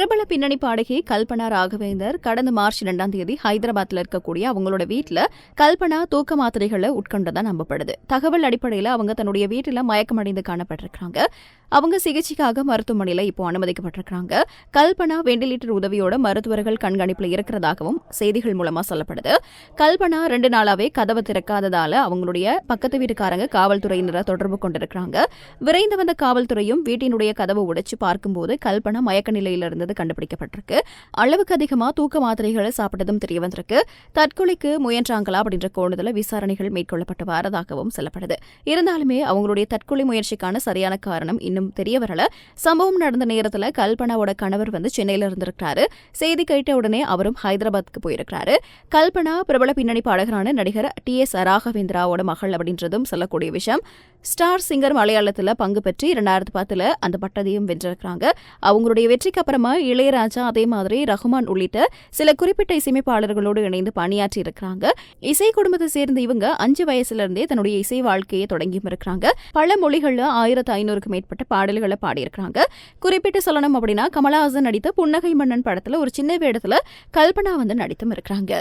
பிரபல பின்னணி பாடகி கல்பனா ராகவேந்தர் கடந்த மார்ச் இரண்டாம் தேதி ஹைதராபாத்ல இருக்கக்கூடிய அவங்களோட வீட்டில் கல்பனா தூக்க மாத்திரைகளை உட்கொண்டதா நம்பப்படுது. தகவல் அடிப்படையில அவங்க தன்னுடைய வீட்டில் மயக்கமடைந்து காணப்பட்டிருக்காங்க அவங்க சிகிச்சைக்காக மருத்துவமனையில் இப்போ அனுமதிக்கப்பட்டிருக்கிறாங்க. கல்பனா வெண்டிலேட்டர் உதவியோட மருத்துவர்கள் கண்காணிப்பில் இருக்கிறதாகவும் செய்திகள் மூலமா சொல்லப்படுது. கல்பனா ரெண்டு நாளாவே கதவை திறக்காததால அவங்களுடைய பக்கத்து வீட்டுக்காரங்க காவல்துறையினரை தொடர்பு கொண்டிருக்கிறாங்க. விரைந்து வந்த காவல்துறையும் வீட்டினுடைய கதவை உடைச்சு பார்க்கும்போது கல்பனா மயக்க நிலையில இருந்தது கண்டுபிடிக்கப்பட்டிருக்கு. அளவுக்கு அதிகமா தூக்க மாத்திரைகளை சாப்பிட்டதும் தெரிய வந்திருக்கு. தற்கொலைக்கு முயன்றாங்களா அப்படின்ற கோணத்துல விசாரணைகள் மேற்கொள்ளப்பட்டு வரதாகவும் சொல்லப்படுது. இருந்தாலுமே அவங்களுடைய தற்கொலை முயற்சிக்கான சரியான காரணம் இன்னும் தெரிய வரல. சம்பவம் நடந்த நேரத்துல கல்பனாவோட கணவர் வந்து சென்னையில இருந்திருக்கிறாரு. செய்தி கேட்ட உடனே அவரும் ஹைதராபாத்துக்கு போயிருக்கிறாரு. கல்பனா பிரபல பின்னணி பாடகரான நடிகர் டி எஸ் ராகவேந்திராவோட மகள் அப்படின்றதும் சொல்லக்கூடிய விஷயம். ஸ்டார் சிங்கர் மலையாளத்துல பங்கு பெற்று இரண்டாயிரத்தி பத்துல அந்த பட்டதையும் வென்றிருக்கிறாங்க. அவங்களுடைய வெற்றிக்கு அப்புறமா இளையராஜா அதே மாதிரி ரஹ்மான் உள்ளிட்ட சில குறிப்பிட்ட இசையமைப்பாளர்களோடு இணைந்து பணியாற்றி இருக்கிறாங்க. இசை குடும்பத்தை சேர்ந்த இவங்க அஞ்சு வயசுல இருந்தே தன்னுடைய இசை வாழ்க்கையை தொடங்கியும் இருக்கிறாங்க. பல மொழிகள்ல ஆயிரத்து ஐநூறுக்கும் மேற்பட்ட பாடல்களை பாடியிருக்கிறாங்க. குறிப்பிட்டு சொல்லணும் அப்படின்னா கமலஹாசன் நடித்த புன்னகை மன்னன் படத்துல ஒரு சின்ன வேடத்துல கல்பனா வந்து நடித்தும் இருக்கிறாங்க.